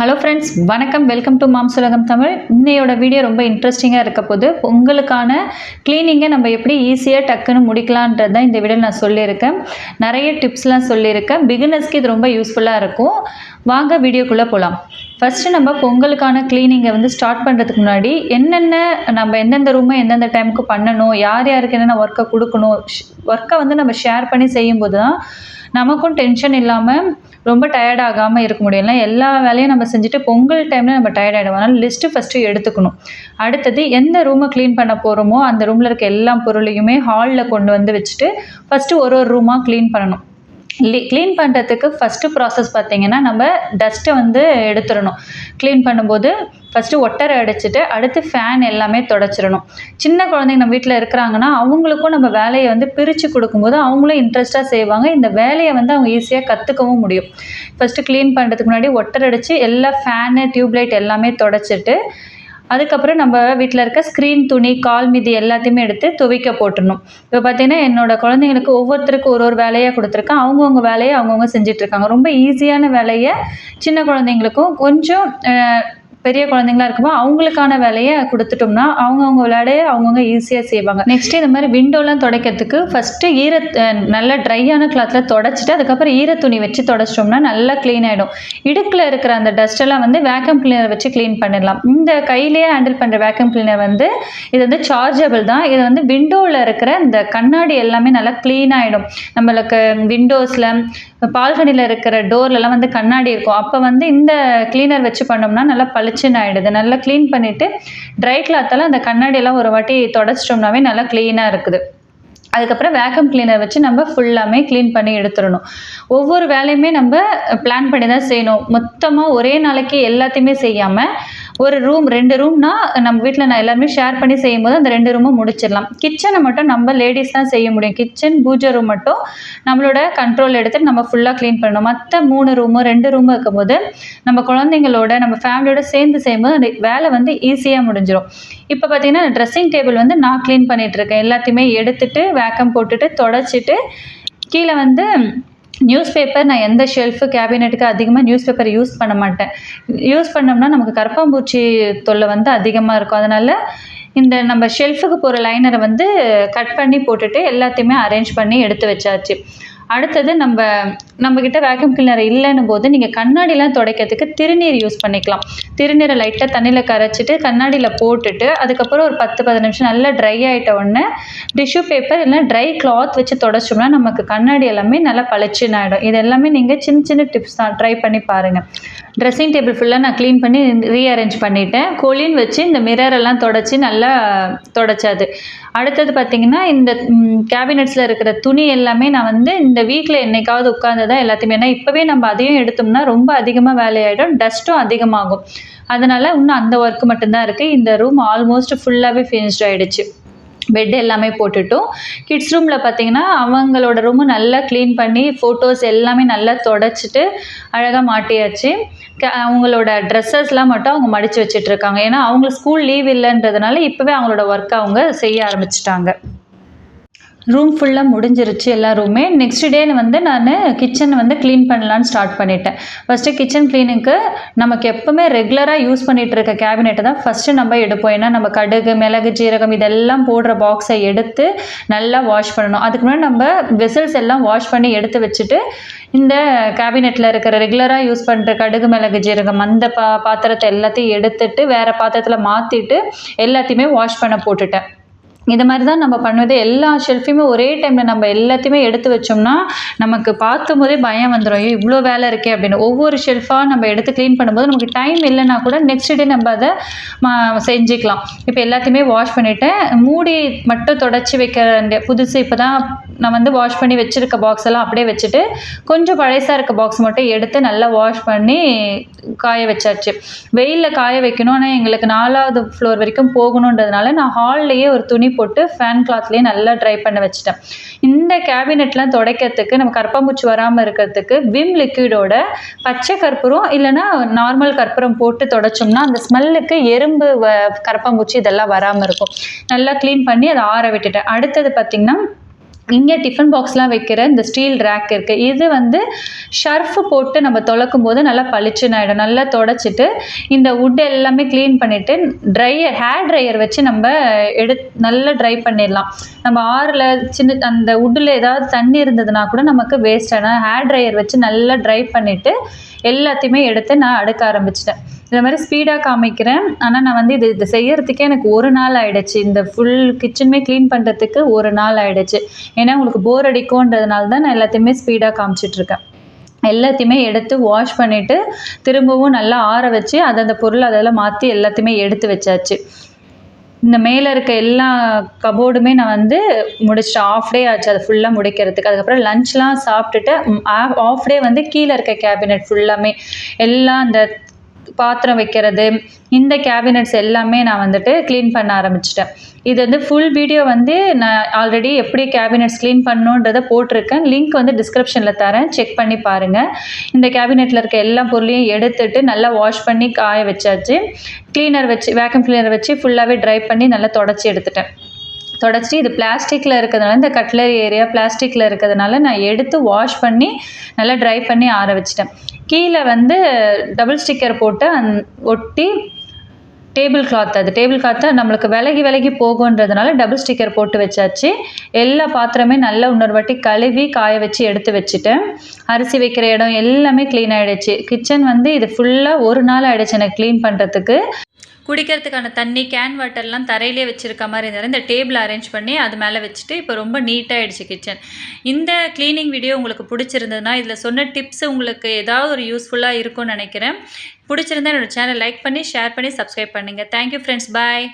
Hello friends வணக்கம். Welcome to மாம் சுலகம் தமிழ் இன்னையோட வீடியோ ரொம்ப இன்ட்ரெஸ்டிங்காக இருக்க போது உங்களுக்கான க்ளீனிங்கை நம்ம எப்படி ஈஸியாக டக்குன்னு முடிக்கலான்றது தான் இந்த வீடியோ நான் சொல்லியிருக்கேன். நிறைய டிப்ஸ்லாம் சொல்லியிருக்கேன். பிகினர்ஸ்க்கு இது ரொம்ப யூஸ்ஃபுல்லாக இருக்கும். வாங்க வீடியோக்குள்ளே போகலாம் ஃபஸ்ட்டு நம்ம பொங்கலுக்கான க்ளீனிங்கை வந்து ஸ்டார்ட் பண்ணுறதுக்கு முன்னாடி என்னென்ன நம்ம எந்தெந்த ரூமை எந்தெந்த டைமுக்கு பண்ணணும் யார் யாருக்கு என்னென்ன ஒர்க்கை கொடுக்கணும் ஒர்க்கை வந்து நம்ம ஷேர் பண்ணி செய்யும்போது தான் நமக்கும் டென்ஷன் இல்லாமல் ரொம்ப டயர்ட் ஆகாமல் இருக்க முடியல. எல்லா வேலையும் நம்ம செஞ்சுட்டு பொங்கல் டைமில் நம்ம டயர்ட் ஆகிடுவோம் அதனால் லிஸ்ட்டு ஃபஸ்ட்டு எடுத்துக்கணும். அடுத்தது எந்த ரூமை க்ளீன் பண்ண போகிறோமோ அந்த ரூமில் இருக்க எல்லா பொருளையுமே ஹாலில் கொண்டு வந்து வச்சுட்டு ஃபஸ்ட்டு ஒரு ஒரு ரூமாக க்ளீன் பண்ணணும். க்ளீன் பண்ணுறதுக்கு ஃபஸ்ட்டு ப்ராசஸ் பார்த்திங்கன்னா நம்ம டஸ்ட்டை வந்து எடுத்துடணும். க்ளீன் பண்ணும்போது ஃபஸ்ட்டு ஒட்டரை அடிச்சுட்டு அடுத்து ஃபேன் எல்லாமே தொடச்சிடணும். சின்ன குழந்தைங்க நம்ம வீட்டில் இருக்கிறாங்கன்னா அவங்களுக்கும் நம்ம வேலையை வந்து பிரித்து கொடுக்கும்போது அவங்களும் இன்ட்ரெஸ்ட்டாக செய்வாங்க. இந்த வேலையை வந்து அவங்க ஈஸியாக கற்றுக்கவும் முடியும். ஃபஸ்ட்டு க்ளீன் பண்ணுறதுக்கு முன்னாடி ஒட்டரை அடித்து எல்லா ஃபேனு டியூப்லைட் எல்லாமே தொடச்சிட்டு அதுக்கப்புறம் நம்ம வீட்டில் இருக்க ஸ்க்ரீன் துணி கால் மீதி எல்லாத்தையுமே எடுத்து துவைக்க போட்டுடணும். இப்போ பார்த்தீங்கன்னா என்னோட குழந்தைங்களுக்கு ஒவ்வொருத்தருக்கும் ஒரு ஒரு வேலையாக கொடுத்துருக்கேன். அவங்கவுங்க வேலையை அவங்கவுங்க செஞ்சிட்ருக்காங்க ரொம்ப ஈஸியான வேலையை சின்ன குழந்தைங்களுக்கும் கொஞ்சம் பெரிய குழந்தைங்களா இருக்கும்போது அவங்களுக்கான வேலையை கொடுத்துட்டோம்னா அவங்கவுங்க விளையாடைய அவங்கவுங்க ஈஸியாக செய்வாங்க. நெக்ஸ்ட்டு இந்த மாதிரி விண்டோலாம் துடைக்கிறதுக்கு ஃபஸ்ட்டு ஈர நல்ல ட்ரையான கிளாத்தில் தொடச்சிட்டு அதுக்கப்புறம் ஈர துணி வச்சு தொடச்சிட்டோம்னா நல்லா க்ளீன் ஆகிடும் இடுக்கில் இருக்கிற அந்த டஸ்ட்டெல்லாம் வந்து வேக்கம் கிளீனர் வச்சு க்ளீன் பண்ணிடலாம். இந்த கையிலேயே ஹேண்டில் பண்ணுற வேக்கம் கிளீனர் வந்து இது வந்து சார்ஜபிள் தான். இது வந்து விண்டோவில் இருக்கிற இந்த கண்ணாடி எல்லாமே நல்லா க்ளீன் ஆகிடும் நம்மளுக்கு விண்டோஸில் பால்கனியில் இருக்கிற டோர்லலாம் வந்து கண்ணாடி இருக்கும். அப்போ வந்து இந்த க்ளீனர் வச்சு பண்ணோம்னா நல்லா பளிச்சுன்னு ஆகிடுது நல்லா க்ளீன் பண்ணிவிட்டு ட்ரை கிளாத்தால் அந்த கண்ணாடியெல்லாம் ஒரு வாட்டி தொடச்சிட்டோம்னாவே நல்லா க்ளீனாக இருக்குது. அதுக்கப்புறம் வேக்கம் கிளீனர் வச்சு நம்ம ஃபுல்லாமே க்ளீன் பண்ணி எடுத்துடணும். ஒவ்வொரு வேலையுமே நம்ம பிளான் பண்ணி தான் செய்யணும். மொத்தமாக ஒரே நாளைக்கு எல்லாத்தையுமே செய்யாமல் ஒரு ரூம் ரெண்டு ரூம்னா நம்ம வீட்டில் நான் எல்லாருமே ஷேர் பண்ணி செய்யும் போது அந்த ரெண்டு ரூமும் முடிச்சிடலாம். கிச்சனை மட்டும் நம்ம லேடிஸ் தான் செய்ய முடியும். கிச்சன் பூஜை ரூம் மட்டும் நம்மளோட கண்ட்ரோல் எடுத்துட்டு நம்ம ஃபுல்லாக க்ளீன் பண்ணணும். மற்ற மூணு ரூமு ரெண்டு ரூமு இருக்கும்போது நம்ம குழந்தைங்களோட நம்ம ஃபேமிலியோட சேர்ந்து செய்யும்போது அந்த வேலை வந்து ஈஸியாக முடிஞ்சிடும் இப்போ பார்த்தீங்கன்னா ட்ரெஸ்ஸிங் டேபிள் வந்து நான் க்ளீன் பண்ணிட்டு இருக்கேன். எல்லாத்தையுமே எடுத்துட்டு வேக்கம் போட்டுட்டு தொடச்சிட்டு கீழே வந்து நியூஸ் பேப்பர் நான் எந்த ஷெல்ஃபு கேபினெட்டுக்கு அதிகமாக நியூஸ் பேப்பர் யூஸ் பண்ண மாட்டேன். யூஸ் பண்ணோம்னா நமக்கு கரப்பாம்பூச்சி தொல்லை வந்து அதிகமாக இருக்கும். அதனால் இந்த நம்ம ஷெல்ஃபுக்கு போகிற லைனரை வந்து கட் பண்ணி போட்டுட்டு எல்லாத்தையுமே அரேஞ்ச் பண்ணி எடுத்து வச்சாச்சு. அடுத்தது நம்ம நம்மக்கிட்ட வேக்யூம் கிளீனர் இல்லைன்னு போது நீங்கள் கண்ணாடிலாம் துடைக்கிறதுக்கு திருநீர் யூஸ் பண்ணிக்கலாம். திருநீரை லைட்டாக தண்ணியில் கரைச்சிட்டு கண்ணாடியில் போட்டுட்டு அதுக்கப்புறம் ஒரு பத்து பதினஞ்சு நிமிஷம் நல்லா ட்ரை ஆகிட்ட உடனே டிஷ்யூ பேப்பர் இல்லை ட்ரை கிளாத் வச்சு தொடச்சோம்னா நமக்கு கண்ணாடி எல்லாமே நல்லா பளிச்சுன்னு ஆகிடும் இது எல்லாமே நீங்கள் சின்ன சின்ன டிப்ஸ் தான். ட்ரை பண்ணி பாருங்கள் ட்ரெஸ்ஸிங் டேபிள் ஃபுல்லாக நான் க்ளீன் பண்ணி ரீஅரேஞ்ச் பண்ணிட்டேன். கொலின் வச்சு இந்த மிரர் எல்லாம் தொடச்சி நல்லா தொடச்சாது. அடுத்தது பார்த்தீங்கன்னா இந்த கேபினெட்ஸில் இருக்கிற துணி எல்லாமே நான் வந்து இந்த வீக்கில் என்னைக்காவது உட்காந்து தான் எல்லாத்தையுமே. ஏன்னா இப்போவே நம்ம அதையும் எடுத்தோம்னா ரொம்ப அதிகமாக வேலையாயிடும் டஸ்ட்டும் அதிகமாகும். அதனால் இன்னும் அந்த ஒர்க் மட்டும்தான் இருக்குது இந்த ரூம் ஆல்மோஸ்ட் ஃபுல்லாகவே ஃபினிஷ்ட் ஆகிடுச்சு பெட் எல்லாமே போட்டுட்டோம். கிட்ஸ் ரூமில் பார்த்தீங்கன்னா அவங்களோட ரூமு நல்லா க்ளீன் பண்ணி ஃபோட்டோஸ் எல்லாமே நல்லா தொடச்சிட்டு அழகாக மாட்டியாச்சு. க- அவங்களோட ட்ரெஸ்ஸஸ்லாம் மட்டும் அவங்க மடித்து வச்சுட்ருக்காங்க ஏன்னா அவங்க ஸ்கூல் லீவ் இல்லைன்றதுனால இப்போவே அவங்களோட ஒர்க்கை அவங்க செய்ய ஆரம்பிச்சிட்டாங்க. ரூம் ஃபுல்லாக முடிஞ்சிருச்சு எல்லா ரூமே நெக்ஸ்ட் டே வந்து நான் கிச்சன் வந்து க்ளீன் பண்ணலான்னு ஸ்டார்ட் பண்ணிட்டேன். ஃபஸ்ட்டு கிச்சன் க்ளீனுக்கு நமக்கு எப்போவுமே ரெகுலராக யூஸ் பண்ணிகிட்டு இருக்க கேபினெட்டை தான் ஃபஸ்ட்டு நம்ம எடுப்போம். ஏன்னா நம்ம கடுகு மிளகு ஜீரகம் இதெல்லாம் போடுற பாக்ஸை எடுத்து நல்லா வாஷ் பண்ணணும். அதுக்கு முன்னாடி நம்ம வெசல்ஸ் எல்லாம் வாஷ் பண்ணி எடுத்து வச்சுட்டு இந்த கேபினெட்டில் இருக்கிற ரெகுலராக யூஸ் பண்ணுற கடுகு மிளகு ஜீரகம் அந்த பா பாத்திரத்தை எல்லாத்தையும் எடுத்துட்டு வேறு பாத்திரத்தில் மாற்றிட்டு எல்லாத்தையுமே வாஷ் பண்ண போட்டுட்டேன். இது மாதிரி தான் நம்ம பண்ணுவது. எல்லா ஷெல்ஃபையுமே ஒரே டைமில் நம்ம எல்லாத்தையுமே எடுத்து வச்சோம்னா நமக்கு பார்க்கும் போதே பயம் வந்துடும் ஐயோ இவ்வளோ வேலை இருக்கே அப்படின்னு. ஒவ்வொரு ஷெல்ஃபாக நம்ம எடுத்து க்ளீன் பண்ணும்போது நமக்கு டைம் இல்லைன்னா கூட நெக்ஸ்ட் டே நம்ம அதை மா செஞ்சுக்கலாம். இப்போ எல்லாத்தையுமே வாஷ் பண்ணிவிட்டேன் மூடி மட்டும் தொடச்சி வைக்கிற புதுசு இப்போ தான் நான் வந்து வாஷ் பண்ணி வச்சுருக்க பாக்ஸ் எல்லாம் அப்படியே வச்சுட்டு கொஞ்சம் பழசாக இருக்க பாக்ஸ் மட்டும் எடுத்து நல்லா வாஷ் பண்ணி காய வச்சாச்சு. வெயிலில் காய வைக்கணும். ஆனால் எங்களுக்கு நாலாவது ஃப்ளோர் வரைக்கும் போகணுன்றதுனால நான் ஹால்லேயே ஒரு துணி போட்டு ஃபேன் கிளாத்லேயே நல்லா ட்ரை பண்ண வச்சுட்டேன். இந்த கேபினெட்லாம் துடைக்கிறதுக்கு நம்ம கற்பம்பூச்சி வராமல் இருக்கிறதுக்கு விம் லிக்விடோட பச்சை கற்பூரம் இல்லைன்னா நார்மல் கற்பூரம் போட்டு தொடச்சோம்னா அந்த ஸ்மெல்லுக்கு எறும்பு வ இதெல்லாம் வராமல் இருக்கும். நல்லா க்ளீன் பண்ணி அதை ஆற விட்டுட்டேன். அடுத்தது பார்த்திங்கன்னா இங்கே டிஃபன் பாக்ஸ்லாம் வைக்கிற இந்த ஸ்டீல் ரேக் இருக்குது இது வந்து ஷர்ஃப் போட்டு நம்ம துளக்கும் போது நல்லா பளிச்சுன்னு ஆகிடும் நல்லா தொடச்சிட்டு இந்த உட் எல்லாமே க்ளீன் பண்ணிவிட்டு ட்ரையர் ஹேர் ட்ரையர் வச்சு நம்ம எடு நல்லா ட்ரை பண்ணிடலாம். நம்ம ஆறில் சின்ன அந்த வுட்டில் ஏதாவது தண்ணி இருந்ததுன்னா கூட நமக்கு வேஸ்ட் ஆனால் ஹேர் ட்ரையர் வச்சு நல்லா ட்ரை பண்ணிவிட்டு எல்லாத்தையுமே எடுத்து நான் அடுக்க ஆரம்பிச்சிட்டேன். இந்த மாதிரி ஸ்பீடாக காமிக்கிறேன். ஆனால் நான் வந்து இது இது செய்யறதுக்கே எனக்கு ஒரு நாள் ஆகிடுச்சு இந்த ஃபுல் கிச்சனுமே க்ளீன் பண்ணுறதுக்கு ஒரு நாள் ஆகிடுச்சு ஏன்னா உங்களுக்கு போர் அடிக்கும்ன்றதுனால தான் நான் எல்லாத்தையுமே ஸ்பீடாக காமிச்சிட்ருக்கேன் எல்லாத்தையுமே எடுத்து வாஷ் பண்ணிவிட்டு திரும்பவும் நல்லா ஆற வச்சு அதை அந்த பொருள் அதெல்லாம் மாற்றி எல்லாத்தையுமே எடுத்து வச்சாச்சு. இந்த மேலே இருக்க எல்லா கபோர்டுமே நான் வந்து முடிச்சிட்டேன் ஆஃப் டே ஆச்சு. அது ஃபுல்லாக முடிக்கிறதுக்கு. அதுக்கப்புறம் லஞ்ச்லாம் சாப்பிட்டுட்டு ஆஃப் டே வந்து கீழே இருக்க கேபினெட் ஃபுல்லாமே எல்லாம் அந்த பாத்திரம் வைக்கிறது இந்த கேபினெட்ஸ் எல்லாமே நான் வந்துட்டு க்ளீன் பண்ண ஆரம்பிச்சிட்டேன். இது வந்து ஃபுல் வீடியோ வந்து நான் ஆல்ரெடி எப்படி கேபினட்ஸ் க்ளீன் பண்ணணுன்றதை போட்டிருக்கேன். லிங்க் வந்து டிஸ்கிரிப்ஷனில் தரேன். செக் பண்ணி பாருங்கள் இந்த கேபினெட்டில் இருக்க எல்லா பொருளையும் எடுத்துட்டு நல்லா வாஷ் பண்ணி காய வச்சாச்சு. க்ளீனர் வச்சு வேக்கம் க்ளீனர் வச்சு ஃபுல்லாகவே ட்ரை பண்ணி நல்லா தொடச்சி எடுத்துட்டேன். தொடச்சி இது பிளாஸ்டிக்கில் இருக்கிறதுனால இந்த கட்லரி ஏரியா பிளாஸ்டிக்கில் இருக்கிறதுனால நான் எடுத்து வாஷ் பண்ணி நல்லா ட்ரை பண்ணி ஆற வச்சிட்டேன். கீழே வந்து டபுள் ஸ்டிக்கர் போட்டு அந் ஒட்டி டேபிள் கிளாத் அது டேபிள் கிளாத்தை நம்மளுக்கு விலகி விலகி போகுன்றதுனால டபுள் ஸ்டிக்கர் போட்டு வச்சாச்சு. எல்லா பாத்திரமே நல்லா இன்னொரு வாட்டி கழுவி காய வச்சு எடுத்து வச்சுட்டேன். அரிசி வைக்கிற இடம் எல்லாமே க்ளீன் ஆகிடுச்சு கிச்சன் வந்து இது ஃபுல்லாக ஒரு நாள் ஆகிடுச்சு எனக்கு க்ளீன் பண்ணுறதுக்கு குடிக்கிறதுக்கான தண்ணி கேன் வாட்டர்லாம் தரையிலே வச்சுருக்க மாதிரி இருந்தாலும் இந்த டேபிள் அரேஞ்ச் பண்ணி அது மேலே வச்சுட்டு இப்போ ரொம்ப நீட்டாகிடுச்சு கிச்சன் இந்த க்ளீனிங் வீடியோ உங்களுக்கு பிடிச்சிருந்ததுன்னா இதில் சொன்ன டிப்ஸ் உங்களுக்கு ஏதாவது ஒரு யூஸ்ஃபுல்லாக இருக்கும்னு நினைக்கிறேன். பிடிச்சிருந்தா என்னோடய சேனல் லைக் பண்ணி ஷேர் பண்ணி சப்ஸ்கிரைப் பண்ணுங்கள் தேங்க்யூ ஃப்ரெண்ட்ஸ் பாய்